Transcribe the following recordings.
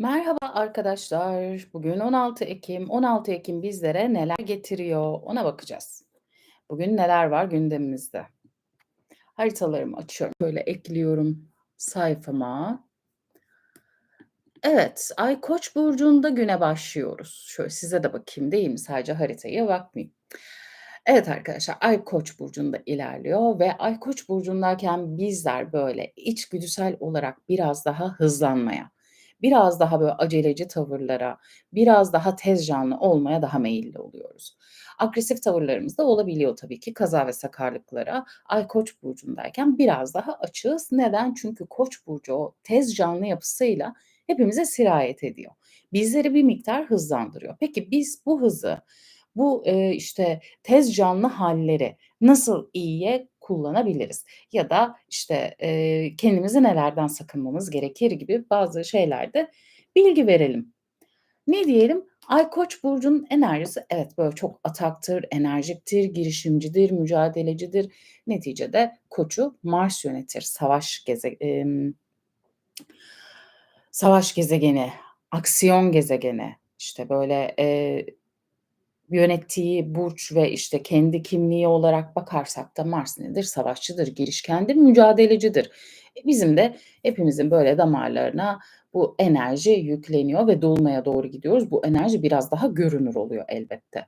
Merhaba arkadaşlar. Bugün 16 Ekim. 16 Ekim bizlere neler getiriyor ona bakacağız. Bugün neler var gündemimizde? Haritalarımı açıyorum. Böyle ekliyorum sayfama. Evet, Ay Koç burcunda güne başlıyoruz. Şöyle size de bakayım değil mi? Sadece haritaya bakmayayım. Evet arkadaşlar, Ay Koç burcunda ilerliyor ve Ay Koç burcundayken bizler böyle içgüdüsel olarak biraz daha hızlanmaya, biraz daha böyle aceleci tavırlara, biraz daha tez canlı olmaya daha meyilli oluyoruz. Agresif tavırlarımız da olabiliyor tabii ki kaza ve sakarlıklara. Ay Koç burcundayken biraz daha açığız. Neden? Çünkü Koç burcu o tez canlı yapısıyla hepimize sirayet ediyor. Bizleri bir miktar hızlandırıyor. Peki biz bu hızı, bu, işte, tez canlı halleri nasıl iyiye kullanabiliriz? Ya da, işte, eee, kendimizi nelerden sakınmamız gerekir gibi bazı şeylerde bilgi verelim. Ne diyelim? Ay Koç burcunun enerjisi evet, böyle çok ataktır, enerjiktir, girişimcidir, mücadelecidir. Neticede Koç'u Mars yönetir. Savaş geze emm savaş gezegeni, aksiyon gezegeni, işte, böyle, eee, yönettiği burç ve, işte, kendi kimliği olarak bakarsak da Mars nedir? Savaşçıdır, girişkendir, mücadelecidir. E, bizim de hepimizin böyle damarlarına bu enerji yükleniyor ve dolunaya doğru gidiyoruz. Bu enerji biraz daha görünür oluyor elbette.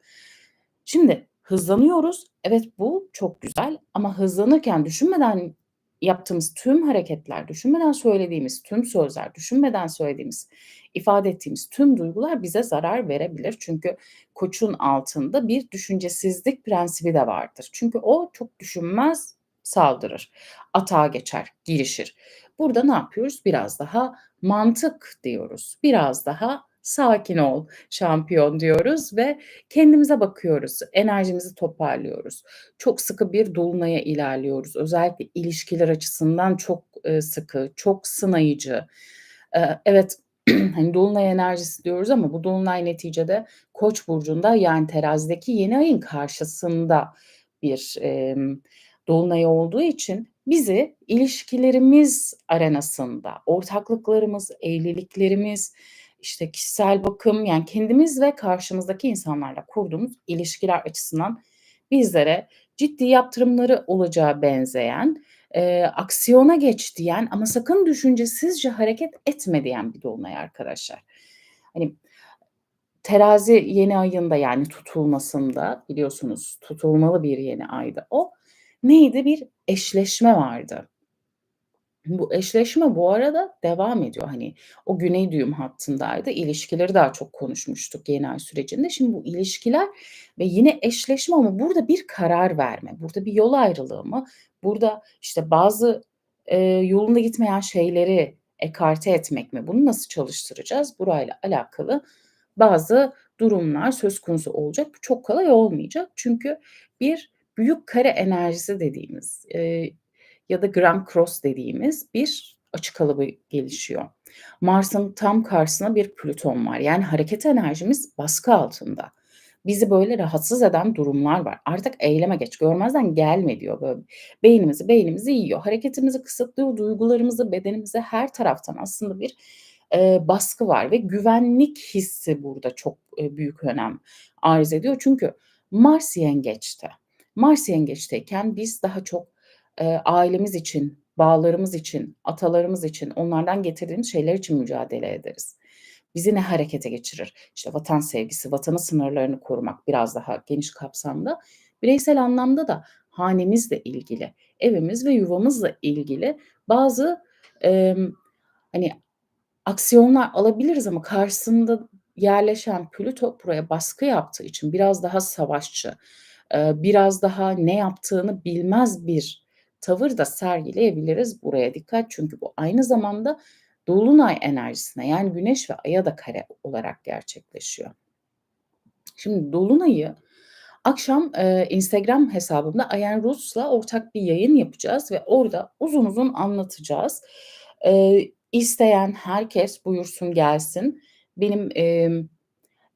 Şimdi hızlanıyoruz. Evet, bu çok güzel ama hızlanırken düşünmeden yaptığımız tüm hareketler, düşünmeden söylediğimiz tüm sözler, düşünmeden söylediğimiz, ifade ettiğimiz tüm duygular bize zarar verebilir. Çünkü Koç'un altında bir düşüncesizlik prensibi de vardır. Çünkü o çok düşünmez, saldırır, atağa geçer, girişir. Burada ne yapıyoruz? Biraz daha mantık diyoruz. Biraz daha sakin ol şampiyon diyoruz ve kendimize bakıyoruz. Enerjimizi toparlıyoruz. Çok sıkı bir dolunaya ilerliyoruz. Özellikle ilişkiler açısından çok, eee, sıkı, çok sınayıcı. Eee, evet, hani, dolunay enerjisi diyoruz ama bu dolunay neticede Koç burcunda, yani terazideki yeni ayın karşısında bir, emm, dolunay olduğu için bizi ilişkilerimiz arenasında, ortaklıklarımız, evliliklerimiz, işte, kişisel bakım, yani kendimiz ve karşımızdaki insanlarla kurduğumuz ilişkiler açısından bizlere ciddi yaptırımları olacağı benzeyen, eee, aksiyona geç diyen ama sakın düşüncesizce hareket etme diyen bir dolunay arkadaşlar. Hani, terazi yeni ayında, yani tutulmasında biliyorsunuz tutulmalı bir yeni aydı o. Neydi? Bir eşleşme vardı. Bu eşleşme bu arada devam ediyor. Hani, o güney düğüm hattındaydı. İlişkileri daha çok konuşmuştuk yeni ay sürecinde. Şimdi bu ilişkiler ve yine eşleşme ama burada bir karar verme, burada bir yol ayrılığı mı, burada, işte, bazı, eee, yolunda gitmeyen şeyleri ekarte etmek mi? Bunu nasıl çalıştıracağız? Burayla alakalı bazı durumlar söz konusu olacak. Bu çok kolay olmayacak. Çünkü bir büyük kare enerjisi dediğimiz, eee, ya da Grand Cross dediğimiz bir açı kalıbı gelişiyor. Mars'ın tam karşısında bir Plüton var. Yani hareket enerjimiz baskı altında. Bizi böyle rahatsız eden durumlar var. Artık eyleme geç, görmezden gelme diyor. Böyle beynimizi beynimizi yiyor. Hareketimizi kısıtlıyor, duygularımızı, bedenimizi her taraftan aslında bir, eee, baskı var ve güvenlik hissi burada çok, eee, büyük önem arz ediyor. Çünkü Mars Yengeç'te. Mars Yengeç'teyken biz daha çok, eee, ailemiz için, bağlarımız için, atalarımız için, onlardan getirdiğimiz şeyler için mücadele ederiz. Bizi ne harekete geçirir? İşte vatan sevgisi, vatanın sınırlarını korumak biraz daha geniş kapsamda. Bireysel anlamda da hanemizle ilgili, evimiz ve yuvamızla ilgili bazı, emm, hani, aksiyonlar alabiliriz ama karşısında yerleşen Plüto buraya baskı yaptığı için biraz daha savaşçı, biraz daha ne yaptığını bilmez bir tavır da sergileyebiliriz. Buraya dikkat çünkü bu aynı zamanda dolunay enerjisine yani güneş ve aya da kare olarak gerçekleşiyor. Şimdi dolunayı akşam, eee, Instagram hesabımda Ayen Rus'la ortak bir yayın yapacağız ve orada uzun uzun anlatacağız. Eee, isteyen herkes buyursun gelsin. Benim, emm,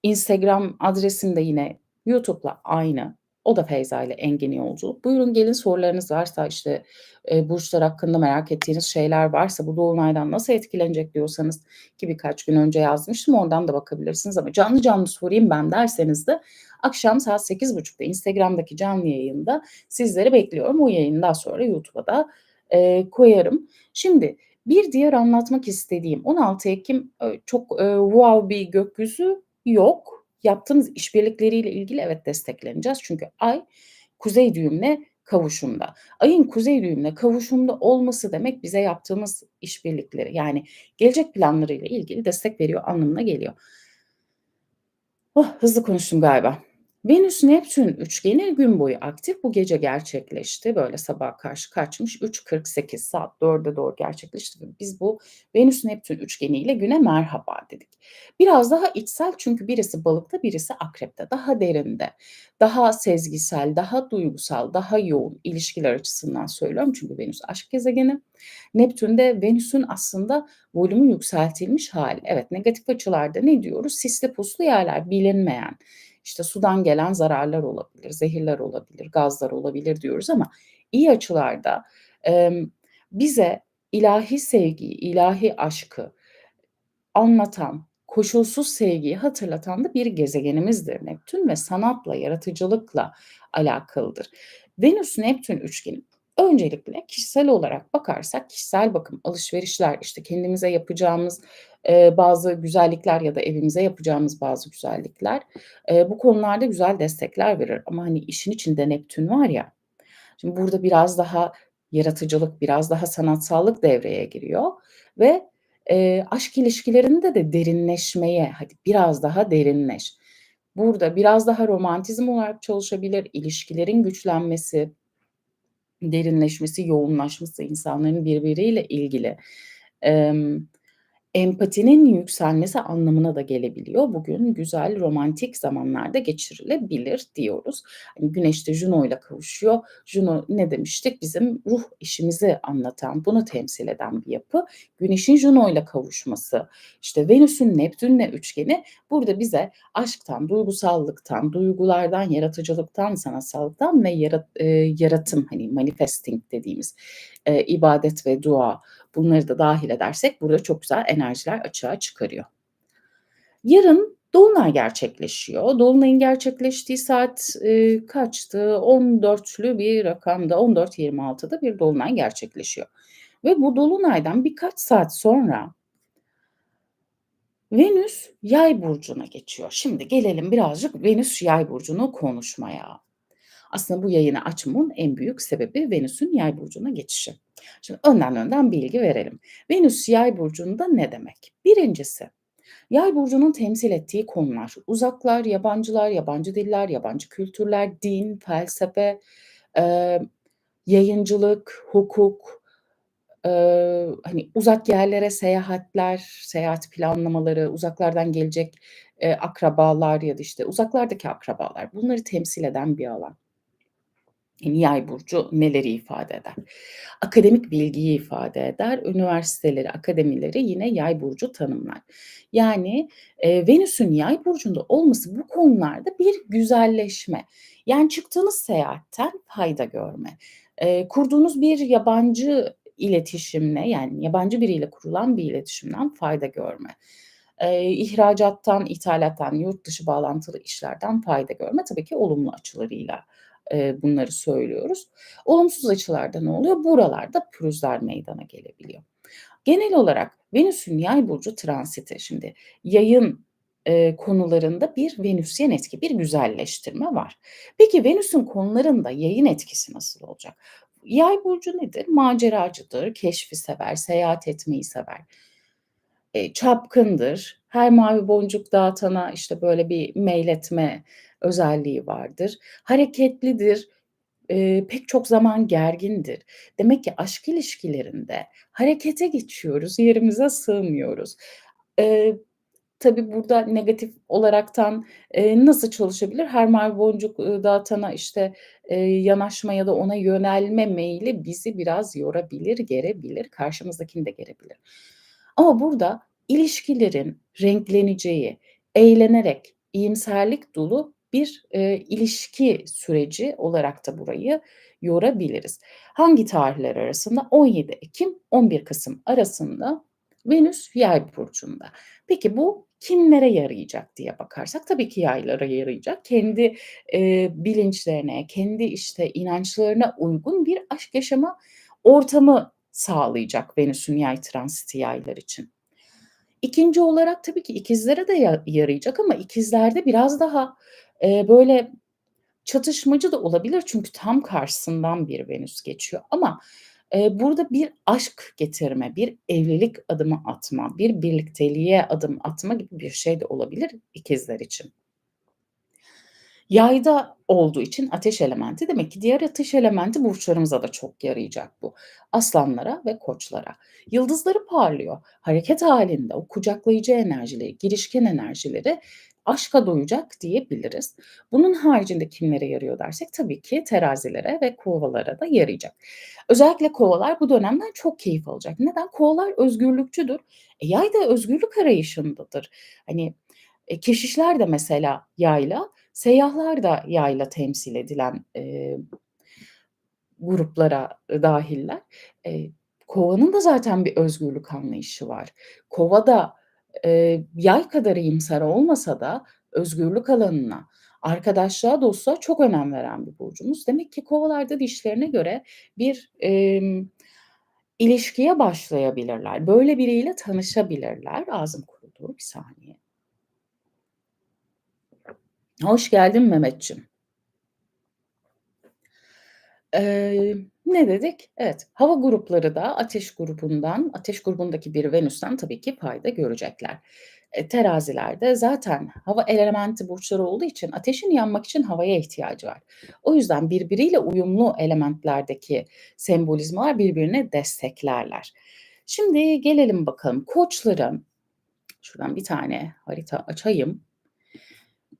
Instagram adresim de yine YouTube'la aynı. O da Feyza ile Engin yolculuğu. Buyurun gelin sorularınız varsa, işte, eee, burçlar hakkında merak ettiğiniz şeyler varsa, bu dolunaydan nasıl etkilenecek diyorsanız ki birkaç gün önce yazmıştım, oradan da bakabilirsiniz ama canlı canlı sorayım ben derseniz de akşam saat 8.30'da Instagram'daki canlı yayında sizleri bekliyorum. O yayını daha sonra YouTube'a da, eee, koyarım. Şimdi bir diğer anlatmak istediğim 16 Ekim, eee, çok, eee, wow bir gökyüzü yok. Yaptığımız işbirlikleriyle ilgili evet destekleneceğiz. Çünkü Ay kuzey düğümle kavuşumda. Ayın kuzey düğümle kavuşumda olması demek bize yaptığımız işbirlikleri yani gelecek planlarıyla ilgili destek veriyor anlamına geliyor. Oh, hızlı konuştum galiba. Venüs-Neptün üçgeni gün boyu aktif. Bu gece gerçekleşti. Böyle sabaha karşı kaçmış? 3.48 saat 4'e doğru gerçekleşti biz bu Venüs-Neptün üçgeniyle güne merhaba dedik. Biraz daha içsel çünkü birisi balıkta, birisi akrepte. Daha derinde, daha sezgisel, daha duygusal, daha yoğun ilişkiler açısından söylüyorum. Çünkü Venüs aşk gezegeni. Neptün de Venüs'ün aslında volümü yükseltilmiş hali. Evet, negatif açılarda ne diyoruz? Sisli puslu yerler, bilinmeyen, işte sudan gelen zararlar olabilir, zehirler olabilir, gazlar olabilir diyoruz ama iyi açılarda, bize ilahi sevgiyi, ilahi aşkı anlatan, koşulsuz sevgiyi hatırlatan da bir gezegenimizdir Neptün ve sanatla, yaratıcılıkla alakalıdır. Venüs-Neptün üçgeni öncelikle kişisel olarak bakarsak kişisel bakım, alışverişler, işte kendimize yapacağımız, eee, bazı güzellikler ya da evimize yapacağımız bazı güzellikler, eee, bu konularda güzel destekler verir ama, hani, işin içinde Neptün var ya, şimdi burada biraz daha yaratıcılık, biraz daha sanatsallık devreye giriyor ve, eee, aşk ilişkilerinde de derinleşmeye, hadi biraz daha derinleş. Burada biraz daha romantizm olarak çalışabilir, ilişkilerin güçlenmesi, derinleşmesi, yoğunlaşması, insanların birbiriyle ilgili, emm, empatinin yükselmesi anlamına da gelebiliyor. Bugün güzel, romantik zamanlarda geçirilebilir diyoruz. Hani, Güneş de Juno'yla kavuşuyor. Juno ne demiştik? Bizim ruh eşimizi anlatan, bunu temsil eden bir yapı. Güneş'in Juno'yla kavuşması, işte Venüs'ün Neptün'le üçgeni burada bize aşktan, duygusallıktan, duygulardan, yaratıcılıktan, sanatsallıktan ve yarat eee, yaratım, hani, manifesting dediğimiz, eee, ibadet ve dua bunları da dâhil edersek burada çok güzel enerjiler açığa çıkarıyor. Yarın dolunay gerçekleşiyor. Dolunayın gerçekleştiği saat, eee, kaçtı? 14'lü bir rakamda, 14.26'da bir dolunay gerçekleşiyor ve bu dolunaydan birkaç saat sonra Venüs Yay burcuna geçiyor. Şimdi gelelim birazcık Venüs Yay burcunu konuşmaya. Aslında bu yayını açmamın en büyük sebebi Venüs'ün Yay burcuna geçişi. Şimdi önden önden bilgi verelim. Venüs Yay burcunda ne demek? Birincisi, Yay burcunun temsil ettiği konular, uzaklar, yabancılar, yabancı diller, yabancı kültürler, din, felsefe, eee, yayıncılık, hukuk, eee, hani, uzak yerlere seyahatler, seyahat planlamaları, uzaklardan gelecek, eee, akrabalar ya da, işte, uzaklardaki akrabalar, bunları temsil eden bir alan. Yani Yay burcu neleri ifade eder? Akademik bilgiyi ifade eder. Üniversiteleri, akademileri yine Yay burcu tanımlar. Yani, eee, Venüs'ün Yay burcunda olması bu konularda bir güzelleşme. Yani çıktığınız seyahatten fayda görme. Eee, kurduğunuz bir yabancı iletişimle, yani yabancı biriyle kurulan bir iletişimden fayda görme. Eee, ihracattan, ithalattan, yurt dışı bağlantılı işlerden fayda görme. Tabii ki olumlu açılarıyla, eee, bunları söylüyoruz. Olumsuz açılarda ne oluyor? Buralarda pürüzler meydana gelebiliyor. Genel olarak Venüs'ün Yay burcu transiti, şimdi Yayın, eee, konularında bir Venüsyen etki, bir güzelleştirme var. Peki Venüs'ün konularında Yayın etkisi nasıl olacak? Yay burcu nedir? Maceracıdır, keşfi sever, seyahat etmeyi sever. Eee, çapkındır, her mavi boncuk dağıtana, işte, böyle bir meyletme özelliği vardır. Hareketlidir, eee, pek çok zaman gergindir. Demek ki aşk ilişkilerinde harekete geçiyoruz, yerimize sığmıyoruz. Eee, tabii burada negatif olaraktan, eee, nasıl çalışabilir? Her mavi boncuk, ııı, dağıtana, işte, eee, yanaşma ya da ona yönelme meyli bizi biraz yorabilir, gerebilir, karşımızdakini de gerebilir. Ama burada ilişkilerin renkleneceği, eğlenerek, iyimserlik dolu bir, eee, ilişki süreci olarak da burayı yorabiliriz. Hangi tarihler arasında? 17 Ekim, 11 Kasım arasında Venüs Yay burcunda. Peki bu kimlere yarayacak diye bakarsak tabii ki Yaylara yarayacak. Kendi, eee, bilinçlerine, kendi, işte, inançlarına uygun bir aşk yaşama ortamı sağlayacak Venüs'ün Yay transiti Yaylar için. 2'nci olarak tabii ki ikizlere de ya yarayacak ama ikizlerde biraz daha, eee, böyle çatışmacı da olabilir çünkü tam karşısından bir Venüs geçiyor ama, eee, burada bir aşk getirme, bir evlilik adımı atma, bir birlikteliğe adım atma gibi bir şey de olabilir ikizler için. Yayda olduğu için ateş elementi demek ki diğer ateş elementi burçlarımıza da çok yarayacak bu. Aslanlara ve koçlara. Yıldızları parlıyor. Hareket hâlinde o kucaklayıcı enerjileri, girişken enerjileri aşka doyacak diyebiliriz. Bunun haricinde kimlere yarıyor dersek tabii ki terazilere ve kovalara da yarayacak. Özellikle kovalar bu dönemden çok keyif alacak. Neden? Kovalar özgürlükçüdür. E, yay da özgürlük arayışındadır. Hani, eee, keşişler de mesela yayla, seyyahlar da yayla temsil edilen, eee, gruplara, ııı, dâhiller. Eee, kovanın da zaten bir özgürlük anlayışı var. Kova da, eee, yay kadar iyimser olmasa da özgürlük alanına, arkadaşlığa, dostluğa çok önem veren bir burcumuz. Demek ki kovalar da dişlerine göre bir, emm, ilişkiye başlayabilirler. Böyle biriyle tanışabilirler. Ağzım kurudu, bir saniye. Hoş geldin Mehmetciğim. Eee, ne dedik? Evet, hava grupları da ateş grubundan, ateş grubundaki bir Venüs'ten tabii ki fayda görecekler. E, teraziler de zaten hava elementi burçları olduğu için ateşin yanmak için havaya ihtiyacı var. O yüzden birbiriyle uyumlu elementlerdeki sembolizmalar birbirini desteklerler. Şimdi gelelim bakalım koçların şuradan bir tane harita açayım.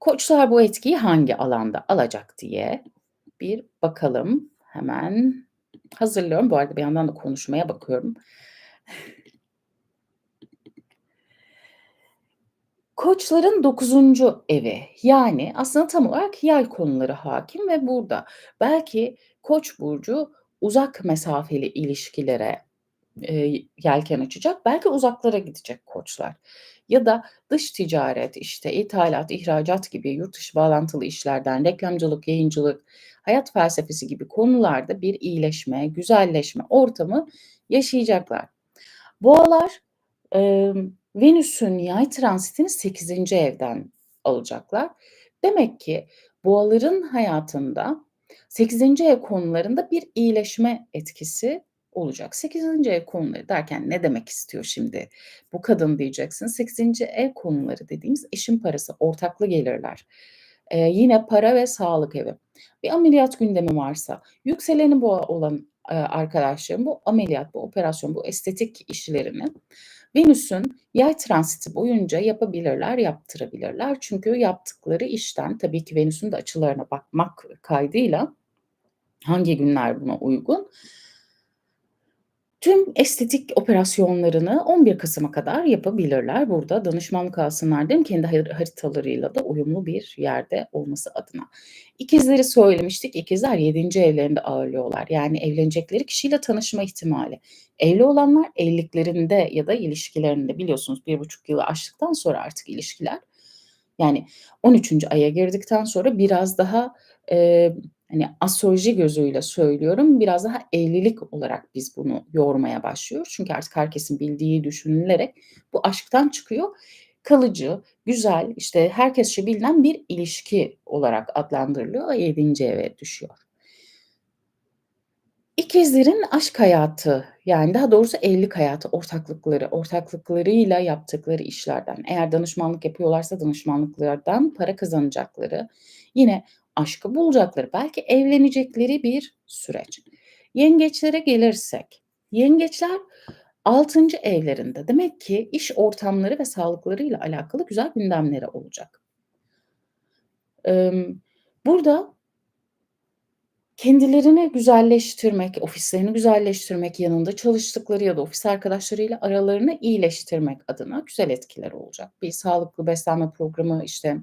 Koçlar bu etkiyi hangi alanda alacak diye bir bakalım. Hemen hazırlıyorum. Bu arada bir yandan da konuşmaya bakıyorum. Koçların 9'uncu evi, yani aslında tam olarak yay konuları hâkim ve burada belki Koç burcu uzak mesafeli ilişkilere, eee, yelken açacak, belki uzaklara gidecek Koçlar ya da dış ticaret, işte, ithalat, ihracat gibi yurt dışı bağlantılı işlerden reklamcılık, yayıncılık, hayat felsefesi gibi konularda bir iyileşme, güzelleşme ortamı yaşayacaklar. Boğalar, emm, Venüs'ün Yay transitini 8'inci evden alacaklar. Demek ki Boğaların hayatında 8'inci ev konularında bir iyileşme etkisi olacak. 8'inci ev konuları derken ne demek istiyor şimdi bu kadın diyeceksiniz. 8'inci ev konuları dediğimiz eşin parası, ortaklı gelirler. Eee, yine para ve sağlık evi. Bir ameliyat gündemi varsa, yükseleni Boğa olan, eee, arkadaşlarım bu ameliyat, bu operasyon, bu estetik işlerini Venüs'ün Yay transiti boyunca yapabilirler, yaptırabilirler. Çünkü yaptıkları işten tabii ki Venüs'ün de açılarına bakmak kaydıyla hangi günler buna uygun? Tüm estetik operasyonlarını 11 Kasım'a kadar yapabilirler. Burada danışmanlık alsınlar dedim, kendi har haritalarıyla da uyumlu bir yerde olması adına. İkizleri söylemiştik. İkizler 7'nci evlerinde ağırlıyorlar. Yani evlenecekleri kişiyle tanışma ihtimali. Evli olanlar evliliklerinde ya da ilişkilerinde biliyorsunuz 1,5 yılı aştıktan sonra artık ilişkiler, yani 13'üncü aya girdikten sonra biraz daha, eee, hani, astroloji gözüyle söylüyorum, biraz daha evlilik olarak biz bunu yormaya başlıyoruz. Çünkü artık herkesin bildiği düşünülerek bu aşktan çıkıyor. Kalıcı, güzel, işte, herkesçe bilinen bir ilişki olarak adlandırılıyor ve 7'nci eve düşüyor. İkizlerin aşk hayatı, yani daha doğrusu evlilik hayatı, ortaklıkları, ortaklıklarıyla yaptıkları işlerden, eğer danışmanlık yapıyorlarsa danışmanlıklardan para kazanacakları, yine aşkı bulacakları, belki evlenecekleri bir süreç. Yengeçlere gelirsek, yengeçler 6'ncı evlerinde. Demek ki iş ortamları ve sağlıklarıyla alakalı güzel gündemleri olacak. Burada kendilerini güzelleştirmek, ofislerini güzelleştirmek, yanında çalıştıkları ya da ofis arkadaşlarıyla aralarını iyileştirmek adına güzel etkileri olacak. Bir sağlıklı beslenme programı, işte,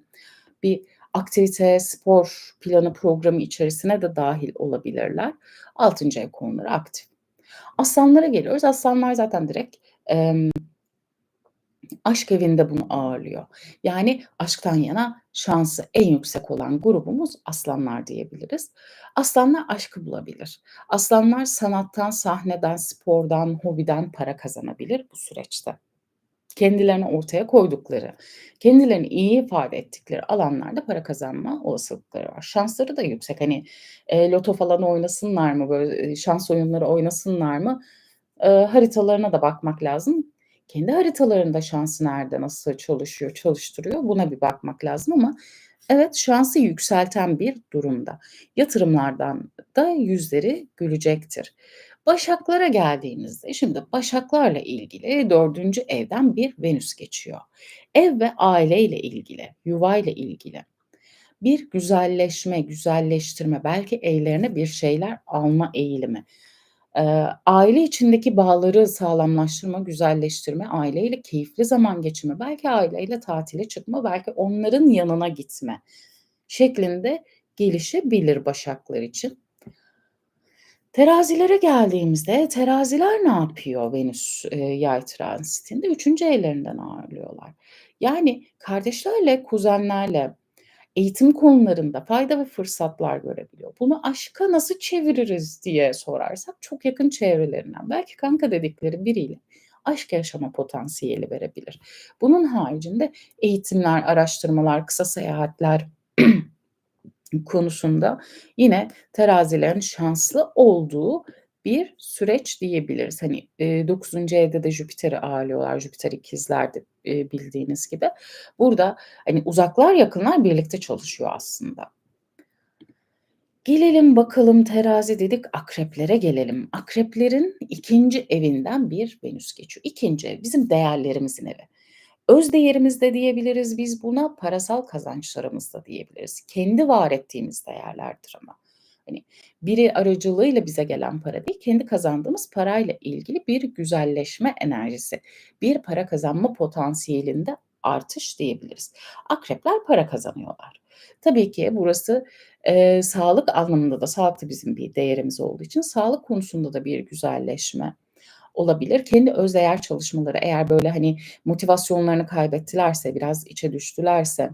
bir aktivite, spor planı, programı içerisine de dâhil olabilirler. 6'ncı ev konuları aktif. Aslanlara geliyoruz. Aslanlar zaten direkt, emm, aşk evinde bunu ağırlıyor. Yani aşktan yana şansı en yüksek olan grubumuz aslanlar diyebiliriz. Aslanlar aşkı bulabilir. Aslanlar sanattan, sahneden, spordan, hobiden para kazanabilir bu süreçte. Kendilerini ortaya koydukları, kendilerini iyi ifade ettikleri alanlarda para kazanma olasılıkları var. Şansları da yüksek. Hani, eee, loto falan oynasınlar mı, böyle, eee, şans oyunları oynasınlar mı? Eee, haritalarına da bakmak lazım. Kendi haritalarında şansı nerede, nasıl çalışıyor, çalıştırıyor buna bir bakmak lazım ama evet, şansı yükselten bir durumda. Yatırımlardan da yüzleri gülecektir. Başaklara geldiğimizde, şimdi Başaklarla ilgili 4'üncü evden bir Venüs geçiyor. Ev ve aileyle ilgili, yuvayla ilgili bir güzelleşme, güzelleştirme, belki evlerine bir şeyler alma eğilimi. Eee, aile içindeki bağları sağlamlaştırma, güzelleştirme, aileyle keyifli zaman geçirme, belki aileyle tatile çıkma, belki onların yanına gitme şeklinde gelişebilir Başaklar için. Terazilere geldiğimizde teraziler ne yapıyor Venüs, eee, Yay transitinde? 3'üncü evlerinden ağırlıyorlar. Yani kardeşlerle, kuzenlerle eğitim konularında fayda ve fırsatlar görebiliyor. Bunu aşka nasıl çeviririz diye sorarsak çok yakın çevrelerinden, belki kanka dedikleri biriyle aşk yaşama potansiyeli verebilir. Bunun haricinde eğitimler, araştırmalar, kısa seyahatler konusunda yine terazilerin şanslı olduğu bir süreç diyebiliriz. Hani, eee, 9'uncu evde de Jüpiter'i ağırlıyorlar. Jüpiter ikizlerde, eee, bildiğiniz gibi. Burada, hani, uzaklar yakınlar birlikte çalışıyor aslında. Gelelim bakalım terazi dedik, akreplere gelelim. Akreplerin 2'nci evinden bir Venüs geçiyor. 2'nci ev bizim değerlerimizin evi. Öz değerimiz de diyebiliriz biz buna, parasal kazançlarımız da diyebiliriz. Kendi var ettiğimiz değerlerdir ama. Hani, biri aracılığıyla bize gelen para değil, kendi kazandığımız parayla ilgili bir güzelleşme enerjisi, bir para kazanma potansiyelinde artış diyebiliriz. Akrepler para kazanıyorlar. Tabii ki burası, eee, sağlık anlamında da sağlık da bizim bir değerimiz olduğu için sağlık konusunda da bir güzelleşme olabilir. Kendi öz değer çalışmaları eğer böyle, hani, motivasyonlarını kaybettilerse, biraz içe düştülerse,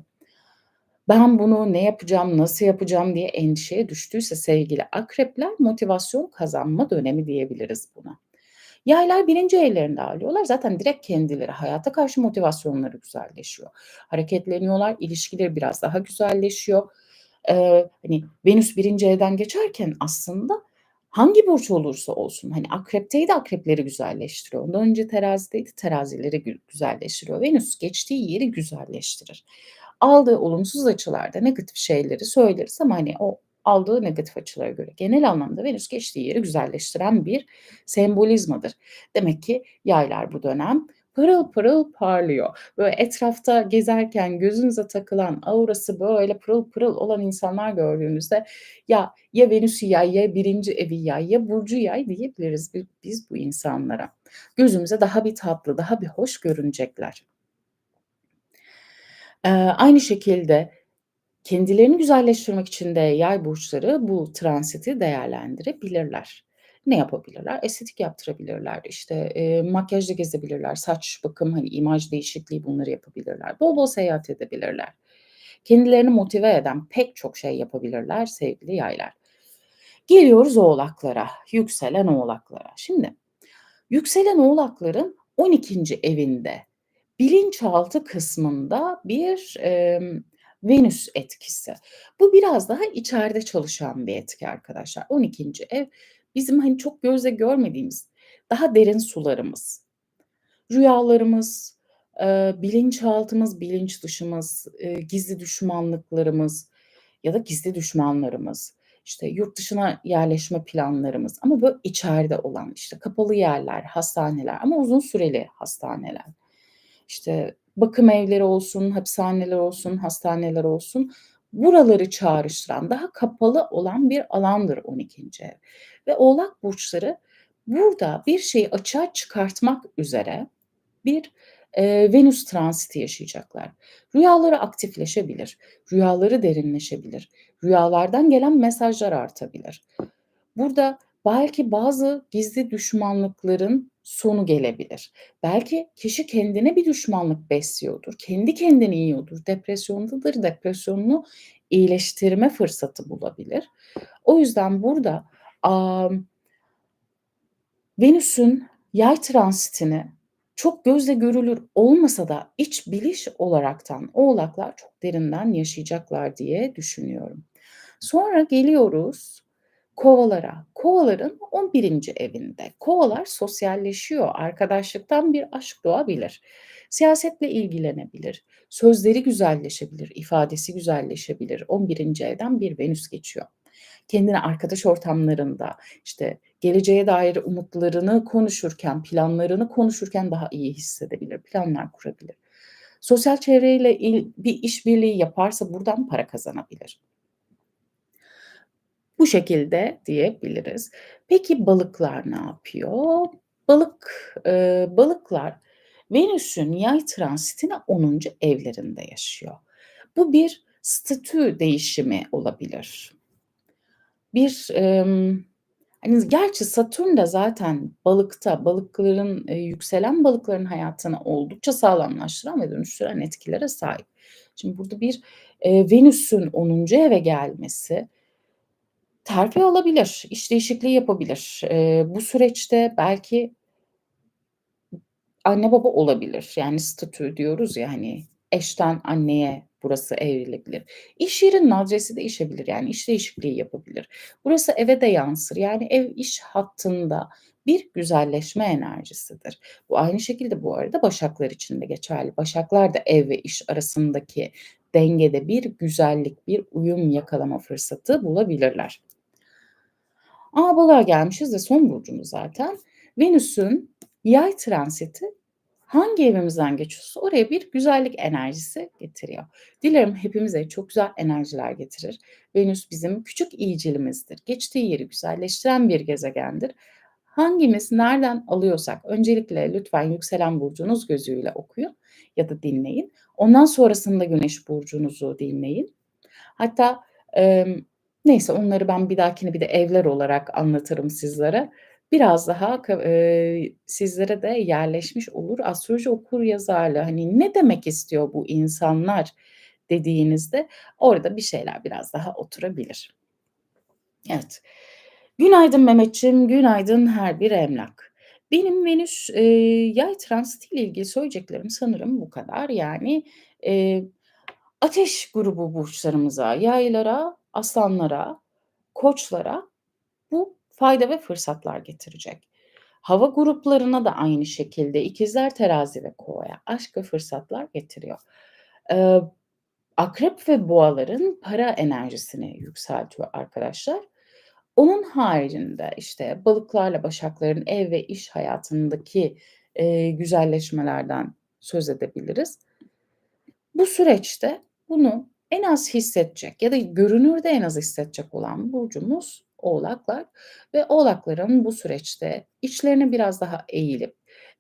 ben bunu ne yapacağım, nasıl yapacağım diye endişeye düştüyse sevgili akrepler, motivasyon kazanma dönemi diyebiliriz buna. Yaylar 1'inci evlerinde ağırlıyorlar. Zaten direkt kendileri, hayata karşı motivasyonları güzelleşiyor. Hareketleniyorlar, ilişkileri biraz daha güzelleşiyor. Eee, hani, Venüs 1'inci evden geçerken aslında hangi burç olursa olsun, hani, akrepteydi, akrepleri güzelleştiriyor. Ondan önce terazideydi, terazileri gü güzelleştiriyor. Venüs geçtiği yeri güzelleştirir. Aldığı olumsuz açılarda negatif şeyleri söyleriz ama, hani, o aldığı negatif açılara göre genel anlamda Venüs geçtiği yeri güzelleştiren bir sembolizmadır. Demek ki yaylar bu dönem pırıl pırıl parlıyor. Böyle etrafta gezerken gözünüze takılan, aurası böyle pırıl pırıl olan insanlar gördüğünüzde ya, ya Venüs'ü Yay, ya 1'inci evi Yay, ya burcu Yay diyebiliriz bi biz bu insanlara. Gözümüze daha bir tatlı, daha bir hoş görünecekler. Eee, aynı şekilde kendilerini güzelleştirmek için de Yay burçları bu transiti değerlendirebilirler. Ne yapabilirler? Estetik yaptırabilirler, işte, eee, makyajla gezebilirler, saç, bakım, hani, imaj değişikliği bunları yapabilirler. Bol bol seyahat edebilirler. Kendilerini motive eden pek çok şey yapabilirler sevgili Yaylar. Geliyoruz Oğlaklara, yükselen Oğlaklara. Şimdi yükselen Oğlakların 12'nci evinde, bilinçaltı kısmında bir, emm, Venüs etkisi. Bu biraz daha içeride çalışan bir etki arkadaşlar. 12'nci ev bizim, hani, çok gözle görmediğimiz daha derin sularımız, rüyalarımız, eee, bilinçaltımız, bilinç dışımız, eee, gizli düşmanlıklarımız ya da gizli düşmanlarımız, işte, yurt dışına yerleşme planlarımız ama böyle içeride olan, işte, kapalı yerler, hastaneler ama uzun süreli hastaneler. İşte, bakım evleri olsun, hapishaneler olsun, hastaneler olsun, buraları çağrıştıran, daha kapalı olan bir alandır 12'nci ev ve Oğlak burçları burada bir şeyi açığa çıkartmak üzere bir, eee, Venüs transiti yaşayacaklar. Rüyaları aktifleşebilir, rüyaları derinleşebilir, rüyalardan gelen mesajlar artabilir. Burada belki bazı gizli düşmanlıkların sonu gelebilir. Belki kişi kendine bir düşmanlık besliyordur, kendi kendini yiyordur, depresyondadır, depresyonunu iyileştirme fırsatı bulabilir. O yüzden burada, amm Venüs'ün Yay transitini çok gözle görülür olmasa da iç biliş olaraktan Oğlaklar çok derinden yaşayacaklar diye düşünüyorum. Sonra geliyoruz Kovalara. Kovaların 11. evinde. Kovalar sosyalleşiyor. Arkadaşlıktan bir aşk doğabilir. Siyasetle ilgilenebilir. Sözleri güzelleşebilir, ifadesi güzelleşebilir. 11. evden bir Venüs geçiyor. Kendini arkadaş ortamlarında, işte, geleceğe dair umutlarını konuşurken, planlarını konuşurken daha iyi hissedebilir, planlar kurabilir. Sosyal çevreyle il bir işbirliği yaparsa buradan para kazanabilir. Bu şekilde diyebiliriz. Peki balıklar ne yapıyor? Balık, eee, balıklar Venüs'ün Yay transitini 10'uncu evlerinde yaşıyor. Bu bir statü değişimi olabilir. Bir, emm, hani, gerçi Satürn de zaten Balık'ta, balıkların, eee, yükselen balıkların hayatını oldukça sağlamlaştıran ve dönüştüren etkilere sahip. Şimdi burada bir, eee, Venüs'ün 10'uncu eve gelmesi terfi alabilir, iş değişikliği yapabilir. Eee, bu süreçte belki anne baba olabilir. Yani statü diyoruz ya, hani, eşten anneye burası evrilebilir. İş yerinin adresi değişebilir, yani iş değişikliği yapabilir. Burası eve de yansır. Yani ev iş hattında bir güzelleşme enerjisidir. Bu aynı şekilde bu arada Başaklar için de geçerli. Başaklar da ev ve iş arasındaki dengede bir güzellik, bir uyum yakalama fırsatı bulabilirler. A, Balığa gelmişiz ve son burcumuz zaten. Venüs'ün Yay transiti hangi evimizden geçiyorsa oraya bir güzellik enerjisi getiriyor. Dilerim hepimize çok güzel enerjiler getirir. Venüs bizim küçük iyicilimizdir. Geçtiği yeri güzelleştiren bir gezegendir. Hangimiz nereden alıyorsak öncelikle lütfen yükselen burcunuz gözüyle okuyun ya da dinleyin. Ondan sonrasında güneş burcunuzu dinleyin. Hatta, neyse onları ben bir dahakine bir de evler olarak anlatırım sizlere. Biraz daha eee, sizlere de yerleşmiş olur. Astroloji okuryazarlığı, hani, ne demek istiyor bu insanlar dediğinizde orada bir şeyler biraz daha oturabilir. Evet. Günaydın Mehmetciğim, günaydın her bir emlak. Benim Venüs, eee, Yay transitiyle ilgili söyleyeceklerim sanırım bu kadar. Yani, eee, Ateş grubu burçlarımıza, Yaylara, Aslanlara, Koçlara bu fayda ve fırsatlar getirecek. Hava gruplarına da aynı şekilde İkizler, Terazi ve Kova'ya aşk ve fırsatlar getiriyor. Eee, Akrep ve Boğaların para enerjisini yükseltiyor arkadaşlar. Onun haricinde, işte, Balıklarla Başakların ev ve iş hayatındaki, eee, güzelleşmelerden söz edebiliriz. Bu süreçte bunu en az hissedecek ya da görünürde en az hissedecek olan burcumuz Oğlaklar ve Oğlakların bu süreçte içlerine biraz daha eğilip,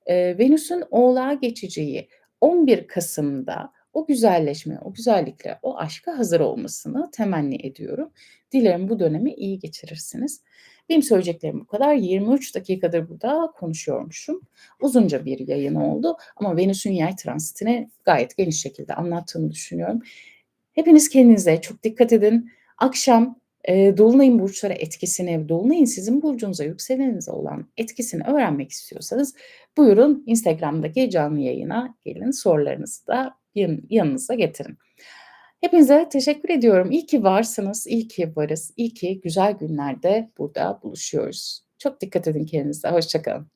eee, Venüs'ün Oğlağa geçeceği 11 Kasım'da o güzelleşmeye, o güzellikle, o aşka hazır olmasını temenni ediyorum. Dilerim bu dönemi iyi geçirirsiniz. Benim söyleyeceklerim bu kadar. 23 dakikadır burada konuşuyormuşum. Uzunca bir yayın oldu ama Venüs'ün Yay transitini gayet geniş şekilde anlattığımı düşünüyorum. Hepiniz kendinize çok dikkat edin. Akşam, eee, dolunayın burçlara etkisini, dolunayın sizin burcunuza, yükseleninize olan etkisini öğrenmek istiyorsanız buyurun Instagram'daki canlı yayına gelin, sorularınızı da yan yanınıza getirin. Hepinize teşekkür ediyorum. İyi ki varsınız, iyi ki varız, iyi ki güzel günlerde burada buluşuyoruz. Çok dikkat edin kendinize, hoşça kalın.